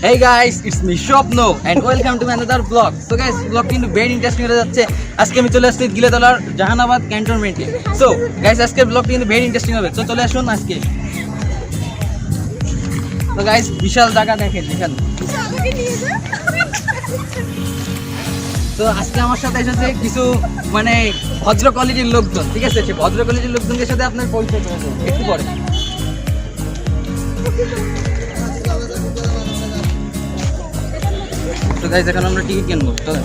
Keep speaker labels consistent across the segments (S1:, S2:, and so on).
S1: Hey guys, it's me Shopno and welcome to another vlog. So guys, vlog কিন্তু very interesting হতে যাচ্ছে। আজকে আমি চলে আসছি গিলেতলার জাহানাবাদ ক্যান্টনমেন্টে সো গাইস আজকের ব্লগটি কিন্তু ভেরি ইন্টারেস্টিং হবে। তো চলে আসুন আজকে। তো গাইস বিশাল জায়গা দেখেন এখানে তো আজকে আমার সাথে এসেছে কিছু মানে ভদ্র কোয়ালিটির লোকজন ঠিক আছে? সে ভদ্র কোয়ালিটির লোকজনদের সাথে আপনার পরিচয় করে একটু পরে। তো গাইস এখন আমরা টিকিট কিনবো চলেন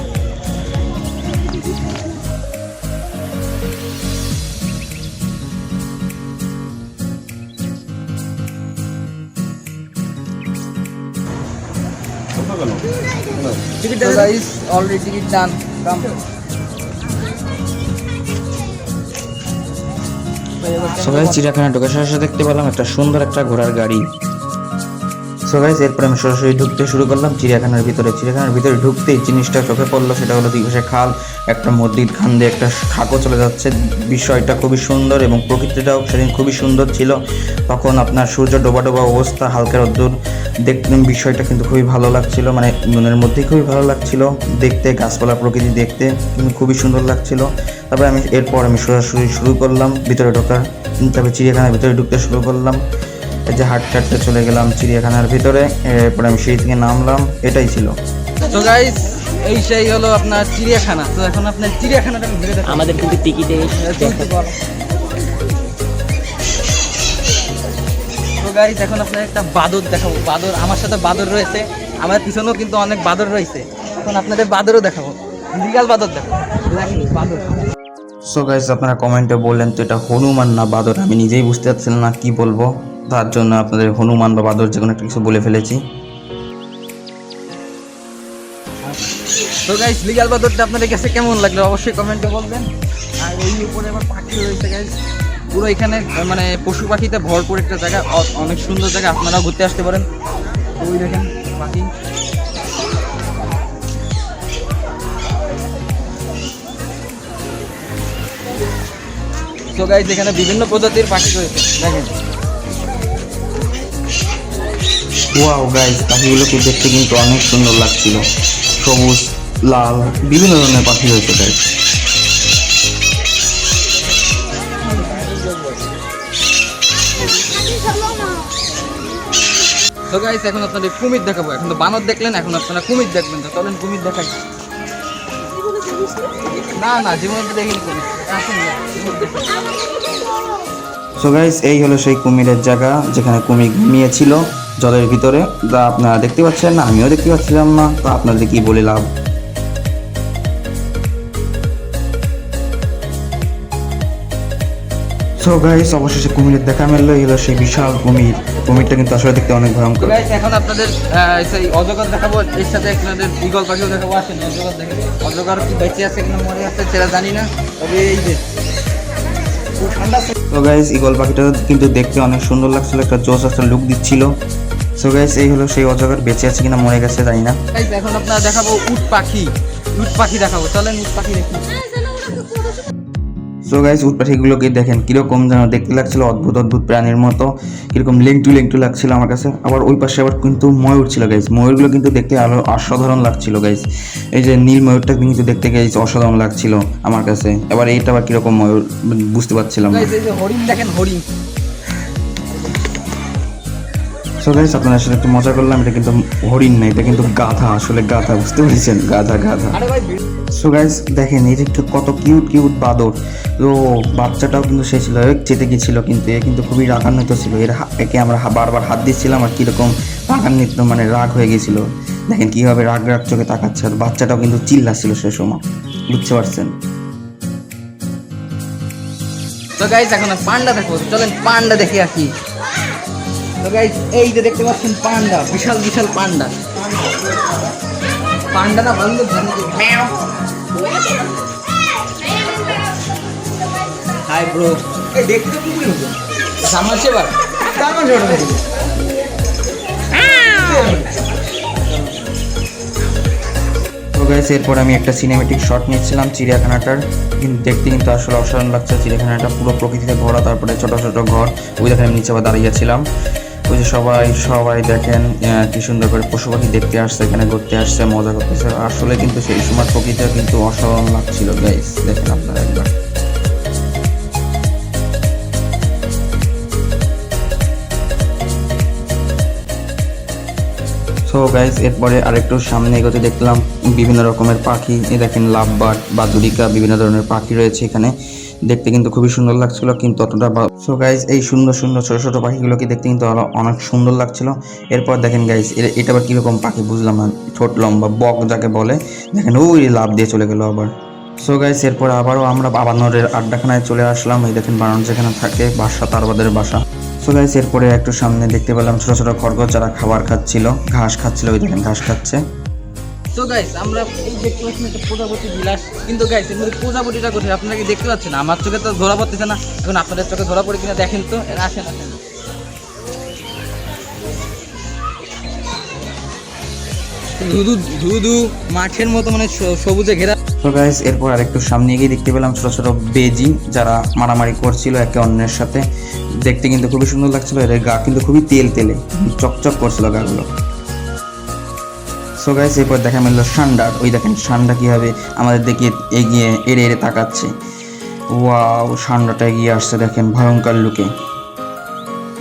S1: ticket guys already ticket done come
S2: সবাই চিড়িয়াখানা ঢোকার সাথে সাথে দেখতে পেলাম একটা সুন্দর একটা ঘোড়ার গাড়ি। সো গাইস এরপরে আমি সরাসরি ঢুকতে শুরু করলাম। চিড়িয়াখানার ভিতরে চিড়িয়াখানার ভিতরে ঢুকতেই জিনিসটা চোখে পড়ল, সেটা হলো দুই খাল, একটা মসজিদ, খান দিয়ে একটা খাকো চলে যাচ্ছে। বিষয়টা খুবই সুন্দর এবং প্রকৃতিটাও সেদিন খুবই সুন্দর ছিল। তখন আপনার সূর্য ডোবা ডোবা অবস্থা, হালকা রোদ্দুর, দেখতে বিষয়টা কিন্তু খুবই ভালো লাগছিল মানে মনের মধ্যেই খুবই ভালো লাগছিল। দেখতে, গাছপালা, প্রকৃতি দেখতে কিন্তু খুবই সুন্দর লাগছিল। তারপরে আমি, এরপর আমি সরাসরি শুরু করলাম, ভিতরে ঢোকার তারপরে চিড়িয়াখানার ভিতরে ঢুকতে শুরু করলাম। এই যে হাঁটতে হাঁটতে চলে গেলাম চিড়িয়াখানার ভিতরে এরপরে আমি সেই থেকে নামলাম এটাই ছিল।
S1: তো গাইস এই সেই হলো আপনার চিড়িয়াখানা। তো এখন আপনার চিড়িয়াখানাটা আমি ঘুরে
S3: আমাদের কিন্তু টিকিটে
S1: তো গাইস এখন আপনার একটা বাদর দেখাবো। বাদর আমার সাথে বাদর রয়েছে। আমার পিছনেও কিন্তু অনেক বাদর রয়েছে। এখন আপনাদের বাদরও দেখাবো। লিগাল বাদর দেখাবো। দেখেন বাদর।
S2: সো গাইস আপনারা কমেন্টে বললেন তো এটা হনুমান না বাদর? আমি নিজেই বুঝতে পারছিলাম না কি বলব। তার জন্য আপনাদের হনুমান বা বাদর যে কোনো একটা কিছু বলে ফেলেছি।
S1: তো গাইস লিগাল বাদরটা আপনাদের কাছে কেমন লাগল? অবশ্যই কমেন্টে বলবেন। আর এই উপরে আমার পাখি রয়েছে গাইস পুরো এখানে মানে পশু পাখিতে ভরপুর একটা জায়গা। অনেক সুন্দর জায়গা। আপনারাও ঘুরতে আসতে পারেন। ওই দেখেন পাখি। তো গাইস এখানে বিভিন্ন প্রজাতির পাখি রয়েছে। দেখেন।
S2: ওয়াও গাইস পাখিগুলোকে দেখতে কিন্তু অনেক সুন্দর লাগছিল। সবুজ লাল বিভিন্ন ধরনের পাখি রয়েছে গাইস
S1: তো গাইস এখন আপনাদের কুমির দেখাবো। এখন তো বানর দেখলেন এখন আপনারা কুমির দেখবেন। তো চলেন কুমির দেখাই। না না জীবনে তো দেখিনি কুমির।
S2: সো গাইস এই হলো সেই কুমিরের জায়গা যেখানে কুমির ঘুমিয়েছিল। জলের ভিতরে। তা আপনারা দেখতে পাচ্ছেন না আমিও দেখতে পাচ্ছিলাম না তো আপনাদের কি বলে লাভ? সো গাইস অবশেষে কুমিরের দেখা মিললো সেই বিশাল কুমির। কুমিরটা কিন্তু আসলে দেখতে অনেক ভয়ঙ্কর।
S1: গাইস এখন আপনাদের সেই অজগর দেখাবো এর সাথে আপনাদের বিগল পাখিও দেখাবো। আসেন অজগর দেখে অজগর কি বেঁচে আছে কিনা মরে আছে সেটা জানি না। তবে এই যে
S2: তো গাইস পাখিটা কিন্তু দেখতে অনেক সুন্দর লাগছিল একটা জোস একটা লুক দিচ্ছিল। সো গাইস এই হলো সেই অজগর বেঁচে আছে কিনা মরে গেছে জানি না।
S1: গাইস এখন আপনারা দেখাবো উট পাখি। উট পাখি দেখাবো। চলেন উট পাখি দেখি।
S2: সো গাইস উট পাখিগুলোকে দেখেন কীরকম যেন দেখতে লাগছিল অদ্ভুত অদ্ভুত প্রাণীর মতো। কীরকম লেংটু লেংটু লাগছিল আমার কাছে। আবার ওই পাশে আবার কিন্তু ময়ূর ছিল গাইস ময়ূরগুলো কিন্তু দেখতে আরও অসাধারণ লাগছিল গাইস এই যে নীল ময়ূরটা কিন্তু দেখতে গাইস অসাধারণ লাগছিল আমার কাছে। এবার এইটা আবার কীরকম ময়ূর বুঝতে পারছিলাম
S1: হরিণ দেখেন হরিণ।
S2: সো গাইস আপনাদের সাথে একটু মজা করলাম। এটা কিন্তু হরিণ না এটা কিন্তু গাধা। আসলে গাধা বুঝতে পেরেছেন? গাধা গাধা।
S1: আরে ভাই
S2: সো গাইস দেখেন যে একটু কত কিউট কিউট বাদর। তো বাচ্চাটাও কিন্তু সে ছিল চেতে গেছিল কিন্তু এ কিন্তু খুবই রাগান্বিত ছিল। এর একে আমরা বারবার হাত দিচ্ছিলাম আর কীরকম রাগান্বিত মানে রাগ হয়ে গেছিল। দেখেন কীভাবে রাগ রাগ চোখে তাকাচ্ছে। আর বাচ্চাটাও কিন্তু চিল্লাচ্ছিল সে সময় বুঝতে পারছেন?
S1: তো গাইস এখন পান্ডা দেখো চলেন পান্ডা দেখে আসি তো এই যে দেখতে পাচ্ছেন পান্ডা, বিশাল বিশাল পান্ডা। পান্ডা না বন্ধু হাই ব্রো দেখতে কি কেমন ছোট
S2: গাইস এরপর আমি একটা সিনেমেটিক শট নিচ্ছিলাম চিড়িয়াখানাটার। কিন্তু দেখতে কিন্তু আসলে অসাধারণ লাগছে। চিড়িয়াখানাটা পুরো প্রকৃতিতে ভরা, তারপরে ছোট ছোট ঘর। ওই দেখেন আমি নিচে আবার দাঁড়িয়েছিলাম ওই যে সবাই সবাই দেখেন কি সুন্দর করে পশু পাখি দেখতে আসছে, এখানে ঘুরতে আসছে, মজা করতেছে। আসলে কিন্তু সেই সময় প্রকৃতিটা কিন্তু অসাধারণ লাগছিল গাইস দেখেন আপনারা একবার। সো গাইস এরপরে আরেকটু সামনে এগোতে দেখলাম, বিভিন্ন রকমের পাখি দেখেন লাভবার্ড বাদুরিকা, বিভিন্ন ধরনের পাখি রয়েছে এখানে। দেখতে কিন্তু খুবই সুন্দর লাগছিল, কিন্তু অতটা সো গাইস এই সুন্দর সুন্দর ছোট ছোট পাখিগুলোকে দেখতে কিন্তু অনেক সুন্দর লাগছিল। এরপর দেখেন গাইস এটা আবার কীরকম পাখি বুঝলাম না ছোট লম্বা, বক যাকে বলে। দেখেন, ওই লাভ দিয়ে চলে গেল আবার। সো গাইস এরপর আবারও আমরা বাবানরের আড্ডাখানায় চলে আসলাম। এই দেখেন বানর যেখানে থাকে, বাসা তারবাদের বাসা। সো গাইস এরপরে একটু সামনে দেখতে পেলাম ছোট ছোট খরগোশ যারা খাবার খাচ্ছিল, ঘাস খাচ্ছিল, ওই দেখেন, ঘাস খাচ্ছে।
S1: তো গাইস আমরা এই দেখতে পাচ্ছি একটা প্রজাপতি বিলাস, কিন্তু গাইস এর মধ্যে প্রজাপতিটা কোথায়? আপনারা কি দেখতে পাচ্ছেন? আমার চোখে তো ধরা পড়তেছে না। এখন আপনাদের চোখে ধরা পড়ে কিনা দেখেন তো আসেন আসেন ধুধু ধুধু মাঠের মতো মানে সবুজে ঘেরা।
S2: তো গাইস এরপর আরেকটু সামনে গিয়ে দেখতে পেলাম ছোট ছোট বেজি, যারা মারামারি করছিল একে অন্যের সাথে। দেখতে কিন্তু খুবই সুন্দর লাগছিল, এদের গা কিন্তু খুবই তেল তেলে, চকচক করছিল গাগুলো। সো গাইস এরপর দেখা মিললো সান্ডার। ওই দেখেন সান্ডা কীভাবে আমাদের দিকে এগিয়ে, এড়ে এড়ে তাকাচ্ছে। ওয়াও সান্ডাটা এগিয়ে আসছে দেখেন ভয়ঙ্কর লুকে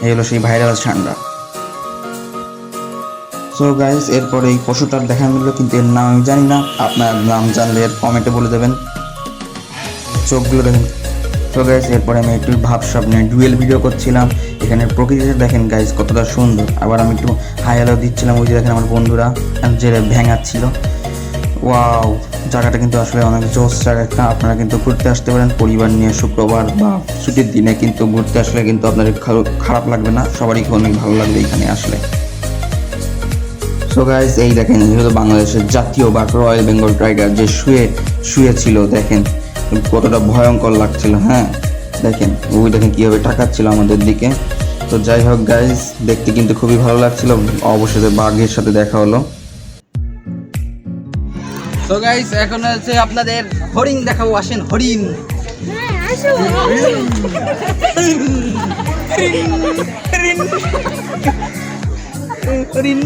S2: এই হলো সেই ভাইরাল সান্ডা। সো গাইস এরপরে এই পশুটার দেখা মিললো, কিন্তু এর নাম আমি জানি না। আপনার নাম জানলে এর কমেন্টে বলে দেবেন। চোখগুলো দেখেন তো গাইস এরপরে আমি একটু ভাব স্বপ্নে ডুয়েল ভিডিও করছিলাম। এখানে প্রকৃতিটা দেখেন গাইস কতটা সুন্দর। আবার আমি একটু হাই হ্যালো দিচ্ছিলাম ওই যে দেখেন আমার বন্ধুরা যে ভেঙাচ্ছিল। ওয়াও জায়গাটা কিন্তু আসলে অনেক জোস জায়গা। একটা আপনারা কিন্তু ঘুরতে আসতে পারেন। পরিবার নিয়ে শুক্রবার বা ছুটির দিনে কিন্তু ঘুরতে আসলে কিন্তু আপনাদের খা- খারাপ লাগবে না। সবারই অনেক ভালো লাগবে এখানে আসলে। সো গাইস এই দেখেন হলো বাংলাদেশের জাতীয় বাঘ রয়্যাল বেঙ্গল টাইগার যে শুয়ে শুয়ে ছিল দেখেন। কতটা ভয়ঙ্কর লাগছিল হ্যাঁ? দেখেন ওই দেখেন কীভাবে টাকাচ্ছিল আমাদের দিকে। তো যাই হোক গাইস দেখতে কিন্তু খুবই ভালো লাগছিল। অবশেষে বাঘের সাথে দেখা হলো।
S1: তো গাইস এখন হচ্ছে আপনাদের হরিণ দেখাবো আসেন হরিণ। হরিণ।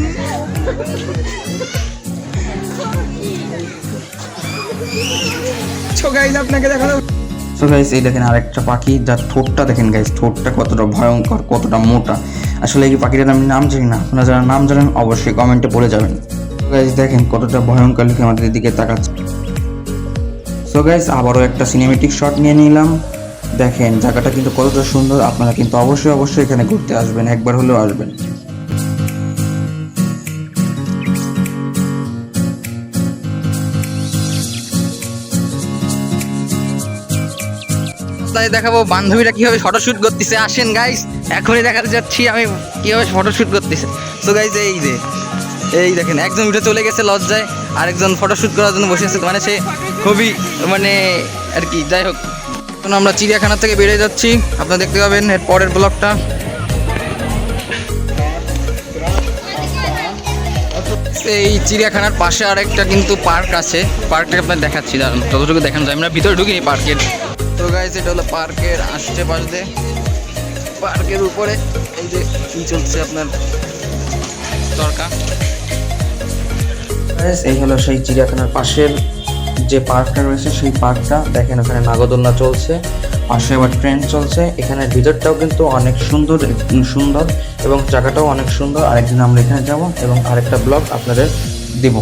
S1: তো গাইস আপনাকে দেখাবো
S2: সো গাইস এই দেখেন আরেকটা পাখি, যার ঠোঁটটা দেখেন গাইস ঠোঁটটা কতটা ভয়ঙ্কর, কতটা মোটা। আসলে এই পাখিটার আমি নাম জানি না, আপনারা যারা নাম জানেন, অবশ্যই কমেন্টে বলে যাবেন। গাইস দেখেন কতটা ভয়ঙ্কর লিখে আমাদের দিকে তাকাচ্ছে। সো গাইস আবারও একটা সিনেমেটিক শট নিয়ে নিলাম। দেখেন, জায়গাটা কিন্তু কতটা সুন্দর, আপনারা কিন্তু অবশ্যই অবশ্যই এখানে ঘুরতে আসবেন, একবার হলেও আসবেন।
S1: তাই দেখাবো বান্ধবীরা কীভাবে ফটোশুট করতেছে। আসেন গাইস এখনই দেখাতে যাচ্ছি আমি কীভাবে ফটোশুট করতেছে। তো গাইস এই যে, এই দেখেন, একজন উঠে চলে গেছে লজ্জায়, আরেকজন ফটোশুট করার জন্য বসে আছে। মানে সে খুবই মানে আর কি, যাই হোক। এখন আমরা চিড়িয়াখানা থেকে বেরিয়ে যাচ্ছি। আপনারা দেখতে পাবেন এর পরের ব্লগটা। এই চিড়িয়াখানার পাশে আরেকটা কিন্তু পার্ক আছে। পার্কটা আপনার দেখাচ্ছি, দাঁড়ান ততটুকু দেখানো যায়। আমরা ভিতরে ঢুকিনি পার্কের। তো গাইজ এটা হলো পার্কের আশেপাশ দিয়ে। পার্কের উপরে এই যে কি চলছে আপনার
S2: Guys, এই হলো সেই চিড়িয়াখানার পাশের যে পার্কটা রয়েছে সেই পার্কটা। দেখেন ওখানে নাগদোলনা চলছে। পাশে আবার ট্রেন চলছে। এখানে ভিতরটাও কিন্তু অনেক সুন্দর সুন্দর এবং জায়গাটাও অনেক সুন্দর। আরেকদিন আমরা এখানে যাব এবং আরেকটা ব্লগ আপনাদের দেব।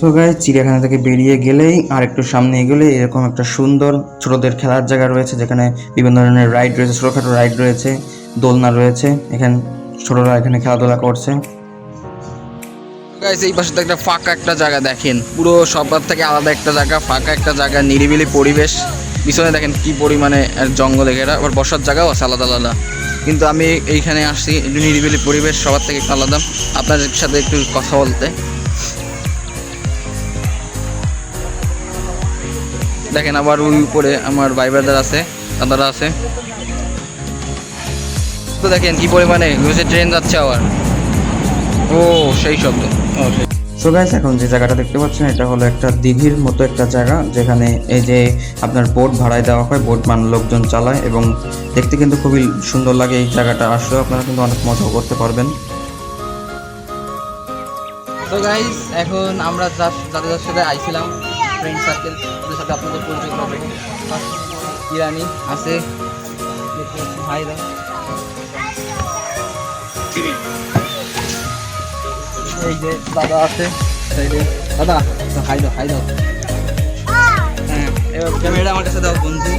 S2: সো গাইজ চিড়িয়াখানা থেকে বেরিয়ে গেলেই আর একটু সামনে এগোলে এরকম একটা সুন্দর ছোটদের খেলার জায়গা রয়েছে, যেখানে বিভিন্ন ধরনের রাইড রয়েছে, ছোটোখাটো রাইড রয়েছে, দোলনা রয়েছে, এখানে ছোটরা এখানে খেলাধুলা করছে।
S1: এই পাশে একটা ফাঁকা একটা জায়গা, দেখেন। পুরো সবার থেকে আলাদা একটা জায়গা, ফাঁকা একটা জায়গা, নিরিবিলি পরিবেশ। পিছনে দেখেন কি পরিমাণে জঙ্গলে ঘেরা আবার বসার জায়গাও আছে আলাদা আলাদা। কিন্তু আমি এইখানে আসছি, একটু নিরিবিলি পরিবেশ, সবার থেকে একটু আলাদা। আপনাদের সাথে একটু কথা বলতে। দেখেন আবার ওই উপরে আমার ভাই ব্রাদার আছে দাদারা আছে। তো দেখেন কি পরিমাণে ট্রেন যাচ্ছে আবার। ও সেই শব্দ।
S2: সো গাইস এখন যে জায়গাটা দেখতে পাচ্ছেন এটা হলো একটা দিঘির মতো একটা জায়গা যেখানে এই যে আপনার বোট ভাড়ায় দেওয়া হয় বোট মান লোকজন চালায় এবং দেখতে কিন্তু খুবই সুন্দর লাগে এই জায়গাটা আসলেও আপনারা কিন্তু অনেক মজাও করতে পারবেন।
S1: তো গাইস এখন আমরা যাদের সাথে আইছিলাম। ফ্রেন্ড সার্কেল ওদের সাথে আপনাদের পরিচয় করবে। ইরানি আছে। ভাই দা এই যে দাদা আছে। সাইডে দাদা হাই দাও হাই দাও। হ্যাঁ এবার ক্যামেরাটা আমার কাছে দাও বন্ধু।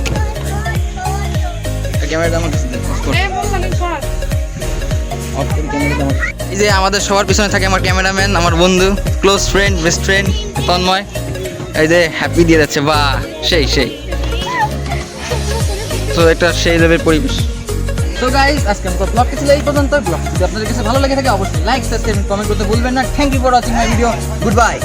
S1: ক্যামেরাটা আমার কাছে দাও অফ করে। ক্যামেরাটা আমার। এই যে আমাদের সবার পিছনে থাকে আমার ক্যামেরাম্যান আমার বন্ধু close friend best friend Tanmoy. এই যে হ্যাপি দিয়ে যাচ্ছে বা সেই সেই। তো একটা সেই লেভেল পরিবেশ। তো গাইস আজকে আমাদের ব্লগটি ছিল এই পর্যন্ত। ব্লগ যদি আপনাদের কাছে ভালো লাগে থাকে, অবশ্যই লাইক সাবস্ক্রাইব কমেন্ট করতে ভুলবেন না। Thank you for watching my video good bye